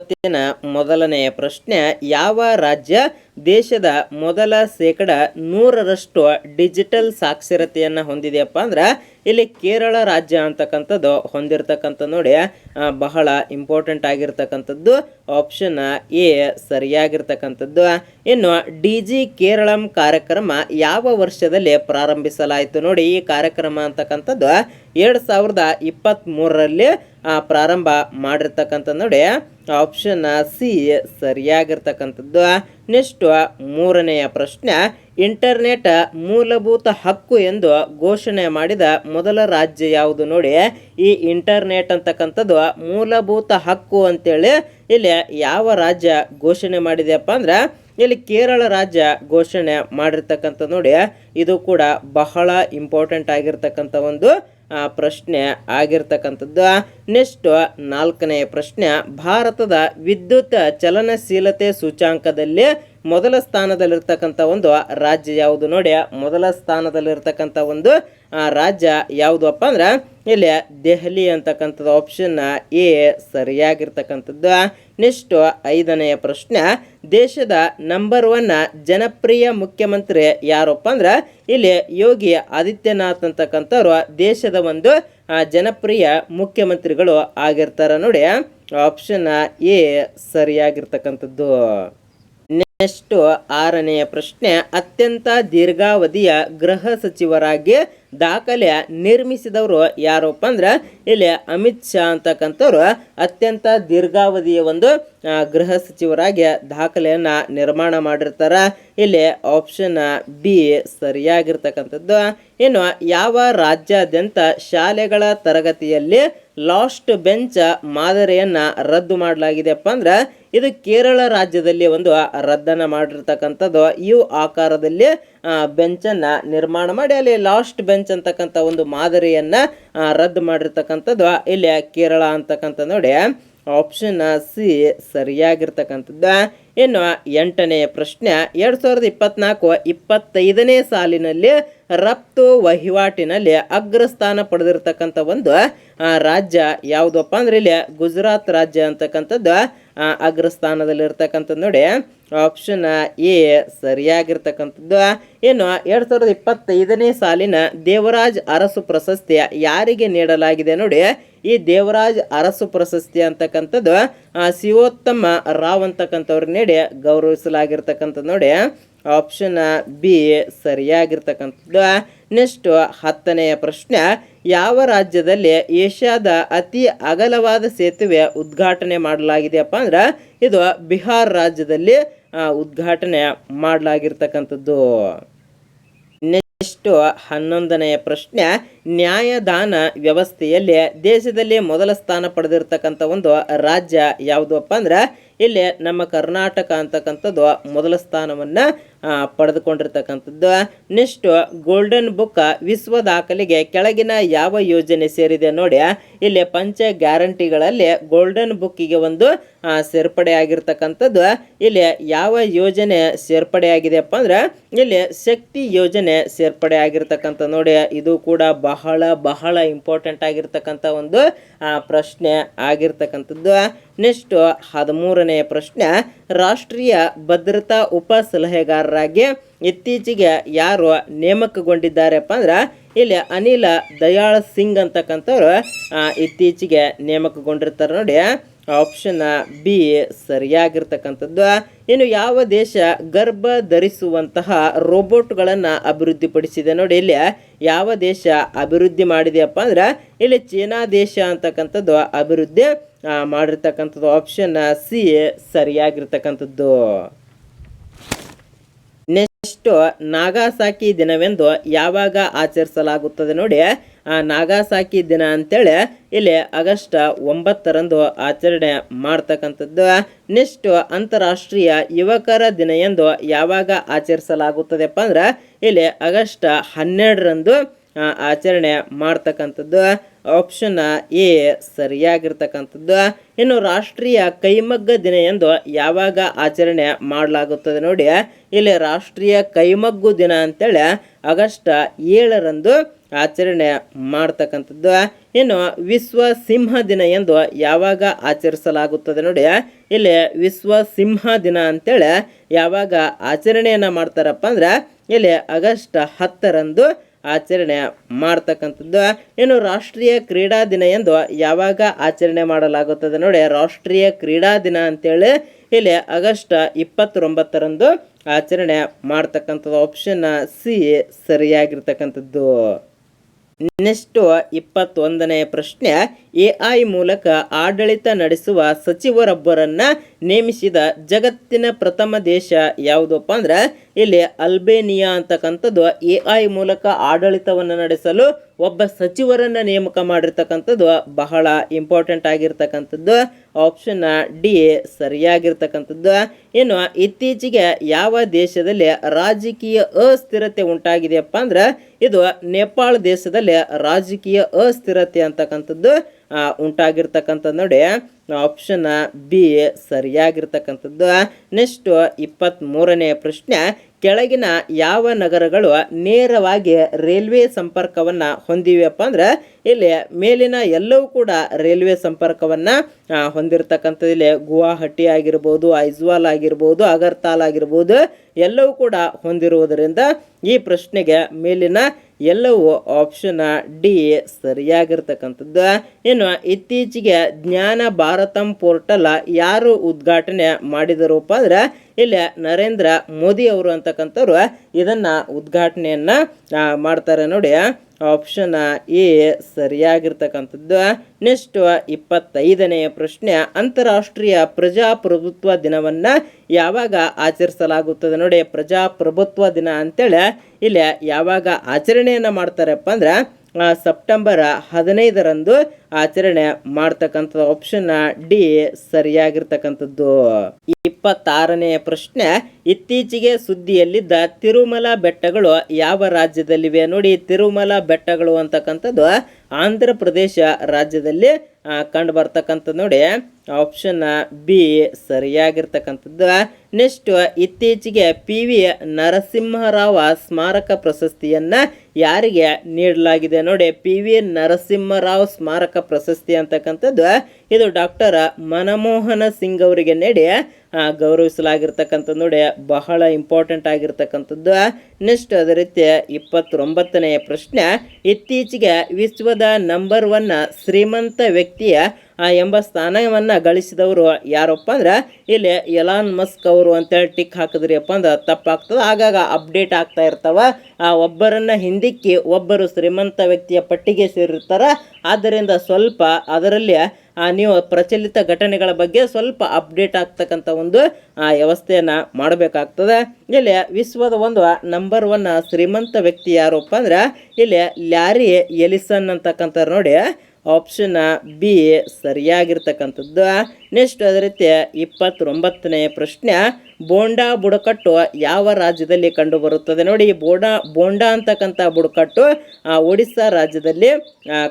ಇವತ್ತಿನ ಮೊದಲನೆಯ ಪ್ರಶ್ನೆ, ಯಾವ ರಾಜ್ಯ ದೇಶದ ಮೊದಲ ಶೇಕಡ ನೂರರಷ್ಟು ಡಿಜಿಟಲ್ ಸಾಕ್ಷರತೆಯನ್ನು ಹೊಂದಿದೆಯಪ್ಪ ಅಂದ್ರೆ, ಇಲ್ಲಿ ಕೇರಳ ರಾಜ್ಯ ಅಂತಕ್ಕಂಥದ್ದು ಹೊಂದಿರತಕ್ಕಂಥ ನೋಡಿ ಬಹಳ ಇಂಪಾರ್ಟೆಂಟ್ ಆಗಿರ್ತಕ್ಕಂಥದ್ದು. ಆಪ್ಷನ್ ಎ ಸರಿಯಾಗಿರ್ತಕ್ಕಂಥದ್ದು. ಇನ್ನು ಡಿ ಜಿ ಕೇರಳಂ ಕಾರ್ಯಕ್ರಮ ಯಾವ ವರ್ಷದಲ್ಲಿ ಪ್ರಾರಂಭಿಸಲಾಯಿತು ನೋಡಿ, ಈ ಕಾರ್ಯಕ್ರಮ ಅಂತಕ್ಕಂಥದ್ದು ಎರಡು ಸಾವಿರದ ಪ್ರಾರಂಭ ಮಾಡಿರ್ತಕ್ಕಂಥ ನೋಡಿ. ಆಪ್ಷನ್ ಸಿ ಸರಿಯಾಗಿರ್ತಕ್ಕಂಥದ್ದು. ನೆಕ್ಸ್ಟ್, ಮೂರನೆಯ ಪ್ರಶ್ನೆ, ಇಂಟರ್ನೆಟ್ ಮೂಲಭೂತ ಹಕ್ಕು ಎಂದು ಘೋಷಣೆ ಮಾಡಿದ ಮೊದಲ ರಾಜ್ಯ ಯಾವುದು ನೋಡಿ. ಈ ಇಂಟರ್ನೆಟ್ ಅಂತಕ್ಕಂಥದ್ದು ಮೂಲಭೂತ ಹಕ್ಕು ಅಂತೇಳಿ ಇಲ್ಲಿ ಯಾವ ರಾಜ್ಯ ಘೋಷಣೆ ಮಾಡಿದೆಯಪ್ಪ ಅಂದ್ರೆ, ಇಲ್ಲಿ ಕೇರಳ ರಾಜ್ಯ ಘೋಷಣೆ ಮಾಡಿರ್ತಕ್ಕಂಥ ನೋಡಿ. ಇದು ಕೂಡ ಬಹಳ ಇಂಪಾರ್ಟೆಂಟ್ ಆಗಿರ್ತಕ್ಕಂಥ ಒಂದು ಪ್ರಶ್ನೆ ಆಗಿರ್ತಕ್ಕಂಥದ್ದು. ನೆಕ್ಸ್ಟ್ ನಾಲ್ಕನೆಯ ಪ್ರಶ್ನೆ, ಭಾರತದ ವಿದ್ಯುತ್ ಚಲನಶೀಲತೆ ಸೂಚ್ಯಾಂಕದಲ್ಲಿ ಮೊದಲ ಸ್ಥಾನದಲ್ಲಿರ್ತಕ್ಕಂಥ ಒಂದು ರಾಜ್ಯ ಯಾವುದು ನೋಡಿ. ಮೊದಲ ಸ್ಥಾನದಲ್ಲಿರ್ತಕ್ಕಂಥ ಒಂದು ರಾಜ್ಯ ಯಾವುದಪ್ಪ ಅಂದ್ರೆ, ಇಲ್ಲಿ ದೆಹಲಿ ಅಂತಕ್ಕಂಥದ್ದು ಆಪ್ಷನ್ ಎ ಸರಿಯಾಗಿರ್ತಕ್ಕಂಥದ್ದು. ನೆಕ್ಸ್ಟ್ ಐದನೆಯ ಪ್ರಶ್ನೆ, ದೇಶದ ನಂಬರ್ ಒನ್ ಜನಪ್ರಿಯ ಮುಖ್ಯಮಂತ್ರಿ ಯಾರಪ್ಪ ಅಂದ್ರೆ, ಇಲ್ಲಿ ಯೋಗಿ ಆದಿತ್ಯನಾಥ್ ಅಂತಕ್ಕಂಥವ್ರು ದೇಶದ ಒಂದು ಜನಪ್ರಿಯ ಮುಖ್ಯಮಂತ್ರಿಗಳು ಆಗಿರ್ತಾರೆ ನೋಡಿ. Option A ಸರಿಯಾಗಿರ್ತಕ್ಕಂಥದ್ದು. ನೆಕ್ಸ್ಟು ಆರನೆಯ ಪ್ರಶ್ನೆ, ಅತ್ಯಂತ ದೀರ್ಘಾವಧಿಯ ಗೃಹ ಸಚಿವರಾಗಿ ದಾಖಲೆ ನಿರ್ಮಿಸಿದವರು ಯಾರಪ್ಪ ಅಂದ್ರೆ ಇಲ್ಲಿ ಅಮಿತ್ ಶಾ ಅಂತಕ್ಕಂಥವ್ರು ಅತ್ಯಂತ ದೀರ್ಘಾವಧಿಯ ಒಂದು ಗೃಹ ಸಚಿವರಾಗಿ ದಾಖಲೆಯನ್ನು ನಿರ್ಮಾಣ ಮಾಡಿರ್ತಾರೆ. ಇಲ್ಲಿ ಆಪ್ಷನ್ ಬಿ ಸರಿಯಾಗಿರ್ತಕ್ಕಂಥದ್ದು. ಇನ್ನು ಯಾವ ರಾಜ್ಯಾದ್ಯಂತ ಶಾಲೆಗಳ ತರಗತಿಯಲ್ಲಿ ಲಾಸ್ಟ್ ಬೆಂಚ್ ಮಾದರಿಯನ್ನು ರದ್ದು ಮಾಡಲಾಗಿದೆಪ್ಪ ಅಂದ್ರೆ ಇದು ಕೇರಳ ರಾಜ್ಯದಲ್ಲಿ ಒಂದು ರದ್ದನ್ನು ಮಾಡಿರ್ತಕ್ಕಂಥದ್ದು. ಇವು ಆಕಾರದಲ್ಲಿ ಬೆಂಚನ್ನು ನಿರ್ಮಾಣ ಮಾಡಿ, ಅಲ್ಲಿ ಲಾಸ್ಟ್ ಬೆಂಚ್ ಅಂತಕ್ಕಂಥ ಒಂದು ಮಾದರಿಯನ್ನು ರದ್ದು ಮಾಡಿರ್ತಕ್ಕಂಥದ್ದು ಇಲ್ಲಿ ಕೇರಳ ಅಂತಕ್ಕಂಥ ನೋಡಿ ಆಪ್ಷನ್ ಸಿ ಸರಿಯಾಗಿರ್ತಕ್ಕಂಥದ್ದು. ಇನ್ನು ಎಂಟನೆಯ ಪ್ರಶ್ನೆ, ಎರಡು ಸಾವಿರದ ಇಪ್ಪತ್ನಾಲ್ಕು ಇಪ್ಪತ್ತೈದನೇ ಸಾಲಿನಲ್ಲಿ ರಫ್ತು ವಹಿವಾಟಿನಲ್ಲಿ ಅಗ್ರಸ್ಥಾನ ಪಡೆದಿರ್ತಕ್ಕಂಥ ಒಂದು ರಾಜ್ಯ ಯಾವುದಪ್ಪ ಅಂದ್ರೆ ಇಲ್ಲಿ ಗುಜರಾತ್ ರಾಜ್ಯ ಅಂತಕ್ಕಂಥದ್ದು ಅಗ್ರಸ್ಥಾನದಲ್ಲಿರ್ತಕ್ಕಂಥದ್ದು ನೋಡಿ. ಆಪ್ಷನ್ ಎ ಸರಿಯಾಗಿರ್ತಕ್ಕಂಥದ್ದು. ಏನು, ಎರಡು ಸಾವಿರದ ಇಪ್ಪತ್ತೈದನೇ ಸಾಲಿನ ದೇವರಾಜ್ ಅರಸು ಪ್ರಶಸ್ತಿ ಯಾರಿಗೆ ನೀಡಲಾಗಿದೆ ನೋಡಿ. ಈ ದೇವರಾಜ್ ಅರಸು ಪ್ರಶಸ್ತಿ ಅಂತಕ್ಕಂಥದ್ದು ಶಿವೋತ್ತಮ ರಾವ್ ಅಂತಕ್ಕಂಥವ್ರು ನೀಡಿ ಗೌರವಿಸಲಾಗಿರ್ತಕ್ಕಂಥದ್ದು ನೋಡಿ. ಆಪ್ಷನ್ ಬಿ ಸರಿಯಾಗಿರ್ತಕ್ಕಂಥದ್ದು. ನೆಕ್ಸ್ಟ್ ಹತ್ತನೆಯ ಪ್ರಶ್ನೆ, ಯಾವ ರಾಜ್ಯದಲ್ಲಿ ಏಷ್ಯಾದ ಅತಿ ಅಗಲವಾದ ಸೇತುವೆ ಉದ್ಘಾಟನೆ ಮಾಡಲಾಗಿದೆಯಪ್ಪ ಅಂದ್ರೆ, ಇದು ಬಿಹಾರ್ ರಾಜ್ಯದಲ್ಲಿ ಉದ್ಘಾಟನೆ ಮಾಡಲಾಗಿರ್ತಕ್ಕಂಥದ್ದು. ನೆಕ್ಸ್ಟ್ ಹನ್ನೊಂದನೆಯ ಪ್ರಶ್ನೆ, ನ್ಯಾಯದಾನ ವ್ಯವಸ್ಥೆಯಲ್ಲಿ ದೇಶದಲ್ಲಿ ಮೊದಲ ಸ್ಥಾನ ಪಡೆದಿರ್ತಕ್ಕಂಥ ಒಂದು ರಾಜ್ಯ ಯಾವುದಪ್ಪ ಅಂದ್ರೆ ಇಲ್ಲಿ ನಮ್ಮ ಕರ್ನಾಟಕ ಅಂತಕ್ಕಂಥದ್ದು ಮೊದಲ ಸ್ಥಾನವನ್ನು ಪಡೆದುಕೊಂಡಿರ್ತಕ್ಕಂಥದ್ದು. ನೆಕ್ಸ್ಟ್ ಗೋಲ್ಡನ್ ಬುಕ್ ವಿಶ್ವ ದಾಖಲೆಗೆ ಕೆಳಗಿನ ಯಾವ ಯೋಜನೆ ಸೇರಿದೆ ನೋಡಿ. ಇಲ್ಲಿ ಪಂಚ ಗ್ಯಾರಂಟಿಗಳಲ್ಲಿ ಗೋಲ್ಡನ್ ಬುಕ್ಕಿಗೆ ಒಂದು ಸೇರ್ಪಡೆ ಆಗಿರ್ತಕ್ಕಂಥದ್ದು. ಇಲ್ಲಿ ಯಾವ ಯೋಜನೆ ಸೇರ್ಪಡೆ ಆಗಿದೆಯಪ್ಪ ಅಂದ್ರೆ, ಇಲ್ಲಿ ಶಕ್ತಿ ಯೋಜನೆ ಸೇರ್ಪಡೆ ಆಗಿರ್ತಕ್ಕಂಥ ನೋಡಿ. ಇದು ಕೂಡ ಬಹಳ ಬಹಳ ಇಂಪಾರ್ಟೆಂಟ್ ಆಗಿರ್ತಕ್ಕಂಥ ಒಂದು ಪ್ರಶ್ನೆ ಆಗಿರ್ತಕ್ಕಂಥದ್ದು. ನೆಕ್ಸ್ಟ್ ಹದಿಮೂರನೆಯ ಪ್ರಶ್ನೆ, ರಾಷ್ಟ್ರೀಯ ಭದ್ರತಾ ಉಪ ಸಲಹೆಗಾರರಾಗಿ ಇತ್ತೀಚೆಗೆ ಯಾರು ನೇಮಕಗೊಂಡಿದ್ದಾರೆಪ್ಪ ಅಂದ್ರೆ ಇಲ್ಲಿ ಅನಿಲ ದಯಾಳ್ ಸಿಂಗ್ ಅಂತಕ್ಕಂಥವ್ರು ಇತ್ತೀಚೆಗೆ ನೇಮಕಗೊಂಡಿರ್ತಾರೆ ನೋಡಿ. ಆಪ್ಷನ್ ಬಿ ಸರಿಯಾಗಿರ್ತಕ್ಕಂಥದ್ದು. ಇನ್ನು ಯಾವ ದೇಶ ಗರ್ಭ ಧರಿಸುವಂತಹ ರೋಬೋಟ್ಗಳನ್ನು ಅಭಿವೃದ್ಧಿಪಡಿಸಿದೆ ನೋಡಿ. ಇಲ್ಲಿ ಯಾವ ದೇಶ ಅಭಿವೃದ್ಧಿ ಮಾಡಿದೆಯಪ್ಪ ಅಂದ್ರೆ, ಇಲ್ಲಿ ಚೀನಾ ದೇಶ ಅಂತಕ್ಕಂಥದ್ದು ಅಭಿವೃದ್ಧಿ. ಮಾಡಿರ್ತಕ್ಕಂಥದ್ದು ಆಪ್ಷನ್ ಸಿ ಸರಿಯಾಗಿರ್ತಕ್ಕಂಥದ್ದು. ನೆಕ್ಸ್ಟ್ ನಾಗಾಸಾಕಿ ದಿನವೆಂದು ಯಾವಾಗ ಆಚರಿಸಲಾಗುತ್ತದೆ ನೋಡಿ, ಆ, ನಾಗಾಸಾಕಿ ದಿನ ಅಂತೇಳಿ ಇಲ್ಲಿ ಆಗಸ್ಟ್ ಒಂಬತ್ತರಂದು ಆಚರಣೆ ಮಾಡ್ತಕ್ಕಂಥದ್ದು. ನೆಕ್ಸ್ಟ್ ಅಂತಾರಾಷ್ಟ್ರೀಯ ಯುವಕರ ದಿನ ಎಂದು ಯಾವಾಗ ಆಚರಿಸಲಾಗುತ್ತದೆಪ್ಪ ಅಂದ್ರೆ, ಇಲ್ಲಿ ಆಗಸ್ಟ್ ಹನ್ನೆರಡರಂದು ಆಚರಣೆ ಮಾಡ್ತಕ್ಕಂಥದ್ದು. ಆಪ್ಷನ್ ಎ ಸರಿಯಾಗಿರ್ತಕ್ಕಂಥದ್ದು. ಇನ್ನು ರಾಷ್ಟ್ರೀಯ ಕೈಮಗ್ಗ ದಿನ ಎಂದು ಯಾವಾಗ ಆಚರಣೆ ಮಾಡಲಾಗುತ್ತದೆ ನೋಡಿ. ಇಲ್ಲಿ ರಾಷ್ಟ್ರೀಯ ಕೈಮಗ್ಗು ದಿನ ಅಂತೇಳಿ ಆಗಸ್ಟ್ ಏಳರಂದು ಆಚರಣೆ ಮಾಡ್ತಕ್ಕಂಥದ್ದು. ಇನ್ನು ವಿಶ್ವ ಸಿಂಹ ದಿನ ಎಂದು ಯಾವಾಗ ಆಚರಿಸಲಾಗುತ್ತದೆ ನೋಡಿ. ಇಲ್ಲಿ ವಿಶ್ವ ಸಿಂಹ ದಿನ ಅಂತೇಳಿ ಯಾವಾಗ ಆಚರಣೆಯನ್ನು ಮಾಡ್ತಾರಪ್ಪ ಅಂದ್ರೆ ಇಲ್ಲಿ ಆಗಸ್ಟ್ ಹತ್ತರಂದು ಆಚರಣೆ ಮಾಡ್ತಕ್ಕಂಥದ್ದು. ಏನು ರಾಷ್ಟ್ರೀಯ ಕ್ರೀಡಾ ದಿನ ಎಂದು ಯಾವಾಗ ಆಚರಣೆ ಮಾಡಲಾಗುತ್ತದೆ ನೋಡಿ, ರಾಷ್ಟ್ರೀಯ ಕ್ರೀಡಾ ದಿನ ಅಂತೇಳಿ ಇಲ್ಲಿ ಆಗಸ್ಟ್ ಇಪ್ಪತ್ತೊಂಬತ್ತರಂದು ಆಚರಣೆ ಮಾಡ್ತಕ್ಕಂಥದ್ದು. ಆಪ್ಷನ್ ಸಿ ಸರಿಯಾಗಿರ್ತಕ್ಕಂಥದ್ದು. ನೆಕ್ಸ್ಟ್ ಇಪ್ಪತ್ತೊಂದನೆಯ ಪ್ರಶ್ನೆ, ಎ ಐ ಮೂಲಕ ಆಡಳಿತ ನಡೆಸುವ ಸಚಿವರೊಬ್ಬರನ್ನ ನೇಮಿಸಿದ ಜಗತ್ತಿನ ಪ್ರಥಮ ದೇಶ ಯಾವುದಪ್ಪ ಅಂದ್ರೆ, ಇಲ್ಲಿ ಅಲ್ಬೇನಿಯಾ ಅಂತಕ್ಕಂಥದ್ದು ಎ ಐ ಮೂಲಕ ಆಡಳಿತವನ್ನು ನಡೆಸಲು ಒಬ್ಬ ಸಚಿವರನ್ನ ನೇಮಕ ಮಾಡಿರ್ತಕ್ಕಂಥದ್ದು ಬಹಳ ಇಂಪಾರ್ಟೆಂಟ್ ಆಗಿರ್ತಕ್ಕಂಥದ್ದು. ಆಪ್ಷನ್ ಡಿ ಸರಿಯಾಗಿರ್ತಕ್ಕಂಥದ್ದು. ಏನು ಇತ್ತೀಚೆಗೆ ಯಾವ ದೇಶದಲ್ಲಿ ರಾಜಕೀಯ ಅಸ್ಥಿರತೆ ಉಂಟಾಗಿದೆಯಪ್ಪ ಅಂದ್ರೆ ಇದು ನೇಪಾಳ ದೇಶದಲ್ಲಿ ರಾಜಕೀಯ ಅಸ್ಥಿರತೆ ಅಂತಕ್ಕಂಥದ್ದು. ಉಂಟಾಗಿರ್ತಕ್ಕಂಥದ್ದು ನೋಡಿ ಆಪ್ಷನ್ ಬಿ ಸರಿಯಾಗಿರ್ತಕ್ಕಂಥದ್ದು. ನೆಕ್ಸ್ಟ್ ಇಪ್ಪತ್ತ್ಮೂರನೆಯ ಪ್ರಶ್ನೆ, ಕೆಳಗಿನ ಯಾವ ನಗರಗಳು ನೇರವಾಗಿ ರೈಲ್ವೆ ಸಂಪರ್ಕವನ್ನು ಹೊಂದಿವೆಯಪ್ಪ ಅಂದ್ರೆ, ಇಲ್ಲಿ ಮೇಲಿನ ಎಲ್ಲವೂ ಕೂಡ ರೈಲ್ವೆ ಸಂಪರ್ಕವನ್ನು ಹೊಂದಿರತಕ್ಕಂಥದ್ದು. ಇಲ್ಲಿ ಗುವಾಹಟಿ ಆಗಿರ್ಬೋದು, ಐಜ್ವಾಲ್ ಆಗಿರ್ಬೋದು, ಅಗರ್ತಾಲ್ ಆಗಿರ್ಬೋದು, ಎಲ್ಲವೂ ಕೂಡ ಹೊಂದಿರುವುದರಿಂದ ಈ ಪ್ರಶ್ನೆಗೆ ಮೇಲಿನ ಎಲ್ಲವೂ ಆಪ್ಷನ್ ಡಿ ಸರಿಯಾಗಿರ್ತಕ್ಕಂಥದ್ದು. ಏನು ಇತ್ತೀಚೆಗೆ ಜ್ಞಾನ ಭಾರತಂ ಪೋರ್ಟಲ್ ಯಾರು ಉದ್ಘಾಟನೆ ಮಾಡಿದರಪ್ಪ ಅಂದ್ರೆ ಇಲ್ಲಿ, ನರೇಂದ್ರ ಮೋದಿ ಅವರು ಅಂತಕ್ಕಂಥವ್ರು ಇದನ್ನು ಉದ್ಘಾಟನೆಯನ್ನು ಮಾಡ್ತಾರೆ ನೋಡಿ. ಆಪ್ಷನ್ ಎ ಸರಿಯಾಗಿರ್ತಕ್ಕಂಥದ್ದು. ನೆಕ್ಸ್ಟ್ ಇಪ್ಪತ್ತೈದನೆಯ ಪ್ರಶ್ನೆ, ಅಂತಾರಾಷ್ಟ್ರೀಯ ಪ್ರಜಾಪ್ರಭುತ್ವ ದಿನವನ್ನು ಯಾವಾಗ ಆಚರಿಸಲಾಗುತ್ತದೆ ನೋಡಿ. ಪ್ರಜಾಪ್ರಭುತ್ವ ದಿನ ಅಂತೇಳಿ, ಇಲ್ಲಿ, ಯಾವಾಗ ಆಚರಣೆಯನ್ನು ಮಾಡ್ತಾರಪ್ಪ ಅಂದ್ರೆ ಸೆಪ್ಟೆಂಬರ್ ಹದಿನೈದರಂದು ಆಚರಣೆ ಮಾಡ್ತಕ್ಕಂಥದ್ದು ಆಪ್ಷನ್ ಡಿ ಸರಿಯಾಗಿರ್ತಕ್ಕಂಥದ್ದು. ಇಪ್ಪತ್ತಾರನೆಯ ಪ್ರಶ್ನೆ, ಇತ್ತೀಚೆಗೆ ಸುದ್ದಿಯಲ್ಲಿದ್ದ ತಿರುಮಲ ಬೆಟ್ಟಗಳು ಯಾವ ರಾಜ್ಯದಲ್ಲಿವೆ? ನೋಡಿ, ತಿರುಮಲ ಬೆಟ್ಟಗಳು ಅಂತಕ್ಕಂಥದ್ದು ಆಂಧ್ರ ಪ್ರದೇಶ ರಾಜ್ಯದಲ್ಲಿ ಕಂಡು ಬರ್ತಕ್ಕಂಥದ್ದು ನೋಡಿ. ಆಪ್ಷನ್ ಬಿ ಸರಿಯಾಗಿರ್ತಕ್ಕಂಥದ್ದು. ನೆಕ್ಸ್ಟ್ ಇತ್ತೀಚೆಗೆ ಪಿ ವಿ ನರಸಿಂಹರಾವ ಸ್ಮಾರಕ ಪ್ರಶಸ್ತಿಯನ್ನು ಯಾರಿಗೆ ನೀಡಲಾಗಿದೆ ನೋಡಿ. ಪಿ ವಿ ನರಸಿಂಹರಾವ್ ಸ್ಮಾರಕ ಪ್ರಶಸ್ತಿ ಅಂತಕ್ಕಂಥದ್ದು. ಇದು ಡಾಕ್ಟರ್ ಮನಮೋಹನ ಸಿಂಗ್ ಅವರಿಗೆ ನೀಡಿ. ಗೌರವಿಸಲಾಗಿರ್ತಕ್ಕಂಥದ್ದು ನೋಡಿ ಬಹಳ ಇಂಪಾರ್ಟೆಂಟ್ ಆಗಿರ್ತಕ್ಕಂಥದ್ದು. ನೆಕ್ಸ್ಟ್ ಅದೇ ರೀತಿ ಇಪ್ಪತ್ತೊಂಬತ್ತನೆಯ ಪ್ರಶ್ನೆ, ಇತ್ತೀಚೆಗೆ ವಿಶ್ವದ ನಂಬರ್ ಒನ್ ಶ್ರೀಮಂತ ವ್ಯಕ್ತಿಯ ಎಂಬ ಸ್ಥಾನವನ್ನು ಗಳಿಸಿದವರು ಯಾರಪ್ಪ ಅಂದ್ರೆ, ಇಲ್ಲಿ ಎಲಾನ್ ಮಸ್ಕ್ ಅವರು ಅಂತೇಳಿ ಟಿಕ್ ಹಾಕಿದ್ರಿಯಪ್ಪ ಅಂದ್ರೆ ತಪ್ಪಾಗ್ತದೆ. ಆಗಾಗ ಅಪ್ಡೇಟ್ ಆಗ್ತಾ ಇರ್ತಾವ. ಆ, ಒಬ್ಬರನ್ನು ಹಿಂದಿಕ್ಕಿ ಒಬ್ಬರು ಶ್ರೀಮಂತ ವ್ಯಕ್ತಿಯ ಪಟ್ಟಿಗೆ ಸೇರಿರ್ತಾರೆ. ಆದ್ದರಿಂದ ಸ್ವಲ್ಪ ಅದರಲ್ಲಿ ನೀವು ಪ್ರಚಲಿತ ಘಟನೆಗಳ ಬಗ್ಗೆ ಸ್ವಲ್ಪ ಅಪ್ಡೇಟ್ ಆಗ್ತಕ್ಕಂಥ ಒಂದು ವ್ಯವಸ್ಥೆಯನ್ನು ಮಾಡಬೇಕಾಗ್ತದೆ. ಇಲ್ಲಿ ವಿಶ್ವದ ಒಂದು ನಂಬರ್ ಒನ್ ಶ್ರೀಮಂತ ವ್ಯಕ್ತಿ ಯಾರಪ್ಪ ಅಂದ್ರೆ, ಇಲ್ಲಿ ಲ್ಯಾರಿ ಎಲಿಸನ್ ಅಂತಕ್ಕಂಥ ನೋಡಿ. ಆಪ್ಷನ್ ಬಿ ಸರಿಯಾಗಿರ್ತಕ್ಕಂಥದ್ದು. ನೆಕ್ಸ್ಟ್ ಅದೇ ರೀತಿ ಇಪ್ಪತ್ತೊಂಬತ್ತನೇ ಪ್ರಶ್ನೆ. ಬೋಂಡಾ ಬುಡಕಟ್ಟು ಯಾವ ರಾಜ್ಯದಲ್ಲಿ ಕಂಡುಬರುತ್ತದೆ ನೋಡಿ, ಈ ಬೋಂಡಾ ಬೋಂಡಾ ಅಂತಕ್ಕಂಥ ಬುಡಕಟ್ಟು ಒಡಿಸ್ಸಾ ರಾಜ್ಯದಲ್ಲಿ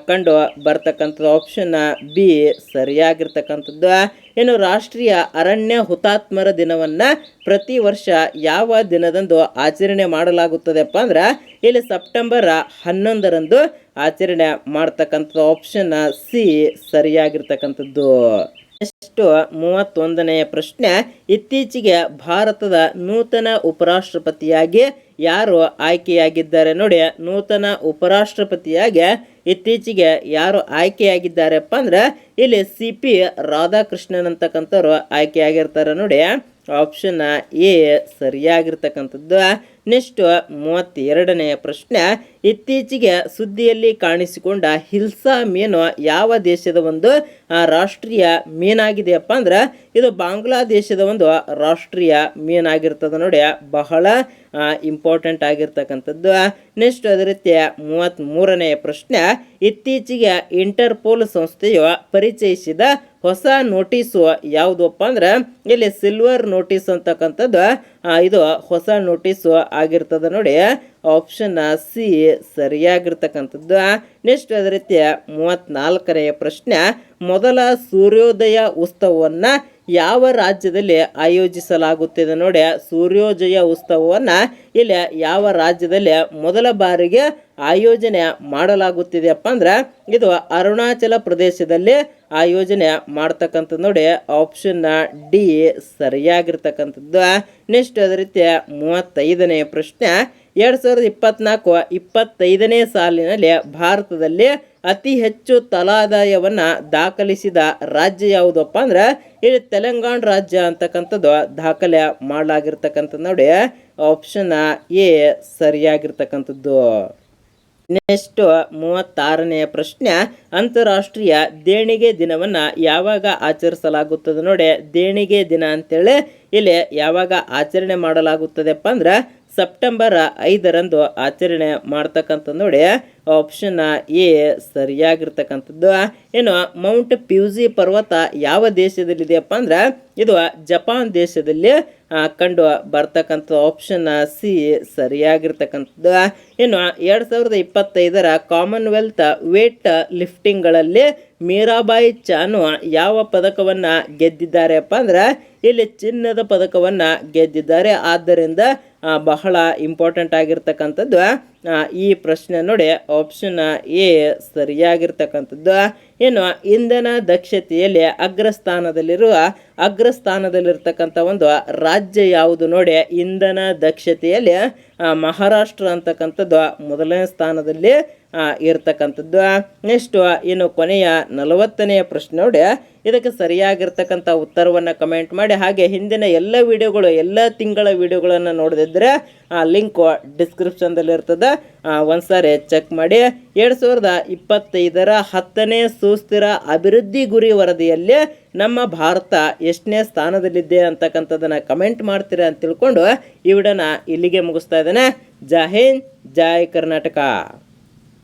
ಕಂಡು ಬರ್ತಕ್ಕಂಥದ್ದು. ಆಪ್ಷನ್ ಬಿ ಸರಿಯಾಗಿರ್ತಕ್ಕಂಥದ್ದು. ಇನ್ನು ರಾಷ್ಟ್ರೀಯ ಅರಣ್ಯ ಹುತಾತ್ಮರ ದಿನವನ್ನು ಪ್ರತಿ ವರ್ಷ ಯಾವ ದಿನದಂದು ಆಚರಣೆ ಮಾಡಲಾಗುತ್ತದೆಪ್ಪ ಅಂದ್ರೆ, ಇಲ್ಲಿ ಸೆಪ್ಟೆಂಬರ್ ಹನ್ನೊಂದರಂದು ಆಚರಣೆ ಮಾಡ್ತಕ್ಕಂಥದ್ದು. ಆಪ್ಷನ್ ಸಿ ಸರಿಯಾಗಿರ್ತಕ್ಕಂಥದ್ದು. ನೆಕ್ಸ್ಟ್ ಮೂವತ್ತೊಂದನೆಯ ಪ್ರಶ್ನೆ, ಇತ್ತೀಚೆಗೆ ಭಾರತದ ನೂತನ ಉಪರಾಷ್ಟ್ರಪತಿಯಾಗಿ ಯಾರು ಆಯ್ಕೆಯಾಗಿದ್ದಾರೆ ನೋಡಿ, ನೂತನ ಉಪರಾಷ್ಟ್ರಪತಿಯಾಗಿ ಇತ್ತೀಚೆಗೆ ಯಾರು ಆಯ್ಕೆಯಾಗಿದ್ದಾರಪ್ಪ ಅಂದ್ರೆ, ಇಲ್ಲಿ ಸಿ ಪಿ ರಾಧಾಕೃಷ್ಣನ್ ಅಂತಕ್ಕಂಥವ್ರು ಆಯ್ಕೆಯಾಗಿರ್ತಾರೆ ನೋಡಿ. ಆಪ್ಷನ್ ಎ ಸರಿಯಾಗಿರ್ತಕ್ಕಂಥದ್ದು. ನೆಕ್ಸ್ಟ್ ಮೂವತ್ತೆರಡನೆಯ ಪ್ರಶ್ನೆ, ಇತ್ತೀಚೆಗೆ ಸುದ್ದಿಯಲ್ಲಿ ಕಾಣಿಸಿಕೊಂಡ ಹಿಲ್ಸಾ ಮೀನು ಯಾವ ದೇಶದ ಒಂದು ರಾಷ್ಟ್ರೀಯ ಮೀನಾಗಿದೆಯಪ್ಪ ಅಂದ್ರೆ, ಇದು ಬಾಂಗ್ಲಾದೇಶದ ಒಂದು ರಾಷ್ಟ್ರೀಯ ಮೀನಾಗಿರ್ತದೆ ನೋಡಿ, ಬಹಳ ಇಂಪಾರ್ಟೆಂಟ್ ಆಗಿರ್ತಕ್ಕಂಥದ್ದು. ನೆಕ್ಸ್ಟ್ ಅದೇ ರೀತಿಯ ಮೂವತ್ತ್ಮೂರನೆಯ ಪ್ರಶ್ನೆ, ಇತ್ತೀಚೆಗೆ ಇಂಟರ್ಪೋಲ್ ಸಂಸ್ಥೆಯು ಪರಿಚಯಿಸಿದ ಹೊಸ ನೋಟಿಸು ಯಾವುದಪ್ಪ ಅಂದ್ರೆ, ಇಲ್ಲಿ ಸಿಲ್ವರ್ ನೋಟಿಸ್ ಅಂತಕ್ಕಂಥದ್ದು ಇದು ಹೊಸ ನೋಟಿಸು ಆಗಿರ್ತದೆ ನೋಡಿ. ಆಪ್ಷನ್ ಸಿ ಸರಿಯಾಗಿರ್ತಕ್ಕಂಥದ್ದು. ನೆಕ್ಸ್ಟ್ ಅದೇ ರೀತಿ ಮೂವತ್ತ್ನಾಲ್ಕನೆಯ ಪ್ರಶ್ನೆ, ಮೊದಲ ಸೂರ್ಯೋದಯ ಉತ್ಸವವನ್ನು ಯಾವ ರಾಜ್ಯದಲ್ಲಿ ಆಯೋಜಿಸಲಾಗುತ್ತಿದೆ ನೋಡಿ, ಸೂರ್ಯೋದಯ ಉತ್ಸವವನ್ನು ಇಲ್ಲಿ ಯಾವ ರಾಜ್ಯದಲ್ಲಿ ಮೊದಲ ಬಾರಿಗೆ ಆಯೋಜನೆ ಮಾಡಲಾಗುತ್ತಿದೆಯಪ್ಪ ಅಂದ್ರೆ, ಇದು ಅರುಣಾಚಲ ಪ್ರದೇಶದಲ್ಲಿ ಆಯೋಜನೆ ಮಾಡ್ತಕ್ಕಂಥದ್ದು ನೋಡಿ ಆಪ್ಷನ್ನ ಡಿ ಸರಿಯಾಗಿರ್ತಕ್ಕಂಥದ್ದು. ನೆಕ್ಸ್ಟ್ ಅದೇ ರೀತಿ ಮೂವತ್ತೈದನೇ ಪ್ರಶ್ನೆ. ಎರಡು ಸಾವಿರದ ಇಪ್ಪತ್ತ್ನಾಲ್ಕು ಇಪ್ಪತ್ತೈದನೇ ಸಾಲಿನಲ್ಲಿ ಭಾರತದಲ್ಲಿ ಅತಿ ಹೆಚ್ಚು ತಲಾದಾಯವನ್ನು ದಾಖಲಿಸಿದ ರಾಜ್ಯ ಯಾವುದಪ್ಪ ಅಂದ್ರೆ ಇಲ್ಲಿ ತೆಲಂಗಾಣ ರಾಜ್ಯ ಅಂತಕ್ಕಂಥದ್ದು ದಾಖಲೆ ಮಾಡಲಾಗಿರ್ತಕ್ಕಂಥದ್ದು ನೋಡಿ ಆಪ್ಷನ್ ಎ ಸರಿಯಾಗಿರ್ತಕ್ಕಂಥದ್ದು. ನೆಕ್ಸ್ಟ್ ಮೂವತ್ತಾರನೆಯ ಪ್ರಶ್ನೆ, ಅಂತಾರಾಷ್ಟ್ರೀಯ ದೇಣಿಗೆ ದಿನವನ್ನು ಯಾವಾಗ ಆಚರಿಸಲಾಗುತ್ತದೆ ನೋಡಿ, ದೇಣಿಗೆ ದಿನ ಅಂತೇಳಿ ಇಲ್ಲಿ ಯಾವಾಗ ಆಚರಣೆ ಮಾಡಲಾಗುತ್ತದೆಪ್ಪ ಅಂದ್ರೆ ಸೆಪ್ಟೆಂಬರ್ ಐದರಂದು ಆಚರಣೆ ಮಾಡ್ತಕ್ಕಂಥ ನೋಡಿ ಆಪ್ಷನ್ ಎ ಸರಿಯಾಗಿರ್ತಕ್ಕಂಥದ್ದು. ಏನು ಮೌಂಟ್ ಪ್ಯೂಸಿ ಪರ್ವತ ಯಾವ ದೇಶದಲ್ಲಿದೆಯಪ್ಪ ಅಂದ್ರೆ, ಇದು ಜಪಾನ್ ದೇಶದಲ್ಲಿ ಕಂಡು ಬರ್ತಕ್ಕಂಥ ಆಪ್ಷನ್ ಸಿ ಸರಿಯಾಗಿರ್ತಕ್ಕಂಥದ್ದು. ಏನು, ಎರಡು ಸಾವಿರದ ಇಪ್ಪತ್ತೈದರ ಕಾಮನ್ವೆಲ್ತ್ ವೇಟ್ ಲಿಫ್ಟಿಂಗ್ಗಳಲ್ಲಿ ಮೀರಾಬಾಯಿ ಚಾನು ಯಾವ ಪದಕವನ್ನು ಗೆದ್ದಿದ್ದಾರೆಪ್ಪ ಅಂದ್ರೆ, ಇಲ್ಲಿ ಚಿನ್ನದ ಪದಕವನ್ನು ಗೆದ್ದಿದ್ದಾರೆ. ಆದ್ದರಿಂದ ಬಹಳ ಇಂಪಾರ್ಟೆಂಟ್ ಆಗಿರ್ತಕ್ಕಂಥದ್ದು. ಈ ಪ್ರಶ್ನೆ ನೋಡಿ ಆಪ್ಷನ್ ಎ ಸರಿಯಾಗಿರ್ತಕ್ಕಂಥದ್ದು. ಏನು, ಇಂಧನ ದಕ್ಷತೆಯಲ್ಲಿ ಅಗ್ರಸ್ಥಾನದಲ್ಲಿರುವ, ಅಗ್ರಸ್ಥಾನದಲ್ಲಿರ್ತಕ್ಕಂಥ ಒಂದು ರಾಜ್ಯ ಯಾವುದು ನೋಡಿ, ಇಂಧನ ದಕ್ಷತೆಯಲ್ಲಿ ಮಹಾರಾಷ್ಟ್ರ ಅಂತಕ್ಕಂಥದ್ದು ಮೊದಲನೇ ಸ್ಥಾನದಲ್ಲಿ ಇರತಕ್ಕಂಥದ್ದು. ನೆಕ್ಸ್ಟ್, ಇನ್ನು ಕೊನೆಯ ನಲವತ್ತನೆಯ ಪ್ರಶ್ನೆ ನೋಡಿ, ಇದಕ್ಕೆ ಸರಿಯಾಗಿರ್ತಕ್ಕಂಥ ಉತ್ತರವನ್ನು ಕಮೆಂಟ್ ಮಾಡಿ. ಹಾಗೆ ಹಿಂದಿನ ಎಲ್ಲ ವಿಡಿಯೋಗಳು, ಎಲ್ಲ ತಿಂಗಳ ವಿಡಿಯೋಗಳನ್ನು ನೋಡಿದ್ರೆ ಆ, ಲಿಂಕು ಡಿಸ್ಕ್ರಿಪ್ಷನ್ದಲ್ಲಿ ಇರ್ತದೆ ಒಂದ್ಸಾರಿ ಚೆಕ್ ಮಾಡಿ. ಎರಡು ಸಾವಿರದ ಇಪ್ಪತ್ತೈದರ ಹತ್ತನೇ ಸುಸ್ಥಿರ ಅಭಿವೃದ್ಧಿ ಗುರಿ ವರದಿಯಲ್ಲಿ ನಮ್ಮ ಭಾರತ ಎಷ್ಟನೇ ಸ್ಥಾನದಲ್ಲಿದೆ ಅಂತಕ್ಕಂಥದ್ದನ್ನು ಕಮೆಂಟ್ ಮಾಡ್ತೀರಾ ಅಂತ ತಿಳ್ಕೊಂಡು ಈ ವಿಡಿಯೋನ ಇಲ್ಲಿಗೆ ಮುಗಿಸ್ತಾ ಇದ್ದೇನೆ. ಜೈ ಜಾಯ್ ಕರ್ನಾಟಕ.